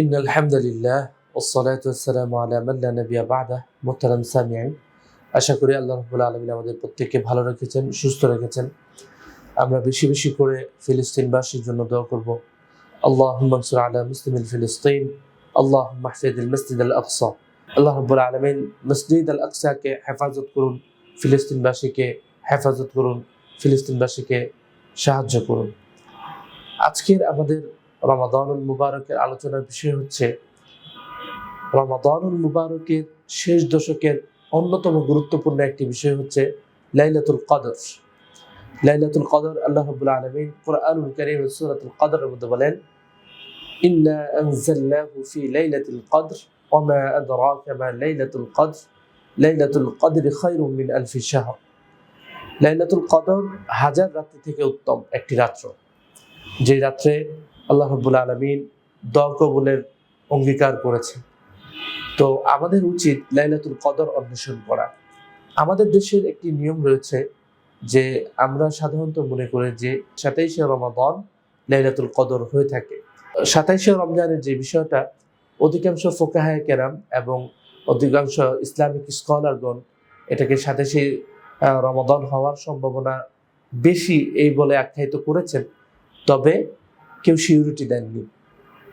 In আলহামদুলিল্লাহ মোহতারাম সামিয়ান আশা করি আল্লাহ রবুল আলমিন আমাদের প্রত্যেককে ভালো রেখেছেন, সুস্থ রেখেছেন। আমরা বেশি বেশি করে ফিলিস্তিনবাসীর জন্য দোয়া করব। আল্লাহ মনসুর আলা মুসলিম ফিলিস্তিন আল্লাহ মাহফিদ মসজিদ আল আকসা। আল্লাহ রব্বুল আলমিন মসজিদ আল আকসাকে হেফাজত করুন, ফিলিস্তিনবাসীকে হেফাজত করুন, ফিলিস্তিনবাসীকে সাহায্য করুন। আজকের আমাদের রমাদানুল মুবারকের আলোচনার বিষয় হচ্ছে, রমাদানুল মুবারকের শেষ দশকের অন্যতম গুরুত্বপূর্ণ একটি বিষয় হচ্ছে লাইলাতুল কদর। লাইলাতুল কদর আল্লাহ রাব্বুল আলামিন কোরআনুল কারীম সূরাতুল কদরের মধ্যে বলেন, ইন্না আনজালনাহু ফি লাইলাতুল কদর, ওয়া মা আদরাকা মা লাইলাতুল কদর। লাইলাতুল কদর খায়রুম মিন আলফি শাহর। লাইলাতুল কদর হাজার রাত্রি থেকে উত্তম একটি রাত্র। যে রাত্রে আল্লাহ রব্বুল আলমিন দোয়া কবুলের অঙ্গীকার করেছে তো আমাদের উচিত লাইলাতুল কদর অন্বেষণ করা। আমাদের দেশের একটি নিয়ম রয়েছে যে আমরা সাধারণত মনে করি যে সাতাইশে রমাদন লাইলাতুল কদর হয়ে থাকে। সাতাইশে রমজানের যে বিষয়টা, অধিকাংশ ফোকাহায় কেরাম এবং অধিকাংশ ইসলামিক স্কলারগণ এটাকে সাতাইশে রমাদন হওয়ার সম্ভাবনা বেশি এই বলে আখ্যায়িত করেছেন। তবে কেউ সিউরিটি দেননি।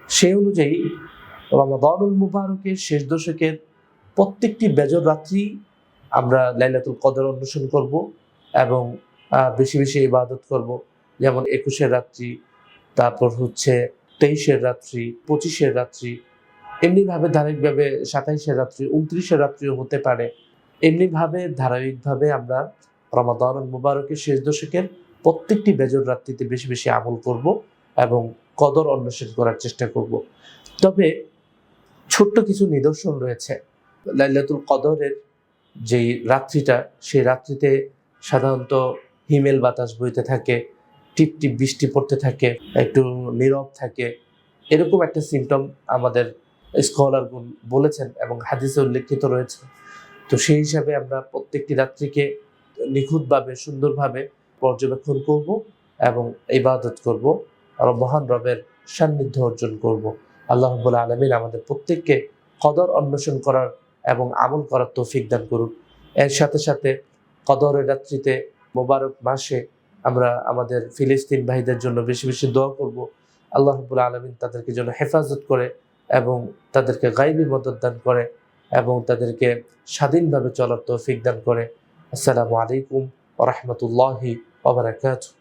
সেই অনুযায়ী রমাদানুল মুবারকের শেষ দশকের প্রত্যেকটি বেজর রাত্রি আমরা লাইলাতুল কদর অন্বেষণ করব এবং বেশি বেশি ইবাদত করব। যেমন একুশের রাত্রি, তারপর হচ্ছে তেইশের রাত্রি, পঁচিশের রাত্রি, এমনিভাবে ধারাবাহিকভাবে সাতাইশের রাত্রি, উনত্রিশের রাত্রিও হতে পারে। এমনিভাবে ধারাবাহিকভাবে আমরা রমাদানুল মুবারকের শেষ দশকের প্রত্যেকটি বেজর রাত্রিতে বেশি বেশি আমল করব। এবং কদর অন্বেষণ করার চেষ্টা করব। তবে ছোট্ট কিছু নিদর্শন রয়েছে। লাইলাতুল কদরের যেই রাত্রিটা, সেই রাত্রিতে সাধারণত হিমেল বাতাস বইতে থাকে, টিপ টিপ বৃষ্টি পড়তে থাকে, একটু নীরব থাকে। এরকম একটা সিমটম আমাদের স্কলারগুন বলেছেন এবং হাদিসে উল্লেখিত রয়েছে। তো সেই হিসাবে আমরা প্রত্যেকটি রাত্রিকে নিখুঁতভাবে, সুন্দরভাবে পর্যবেক্ষণ করব এবং ইবাদত করব। আর মহান রবের সান্নিধ্য অর্জন করব। আল্লাহ রব্বুল আলমিন আমাদের প্রত্যেককে কদর অন্বেষণ করার এবং আমল করার তৌফিক দান করুন। এর সাথে সাথে কদরের রাত্রিতে মোবারক মাসে আমরা আমাদের ফিলিস্তিন ভাইদের জন্য বেশি বেশি দোয়া করব। আল্লাহ রব্বুল আলমিন তাদেরকে যেন হেফাজত করে এবং তাদেরকে গাইবী মদত দান করে এবং তাদেরকে স্বাধীনভাবে চলার তৌফিক দান করে। আসসালামু আলাইকুম রহমতুল্লাহি ওবরাকাতুহ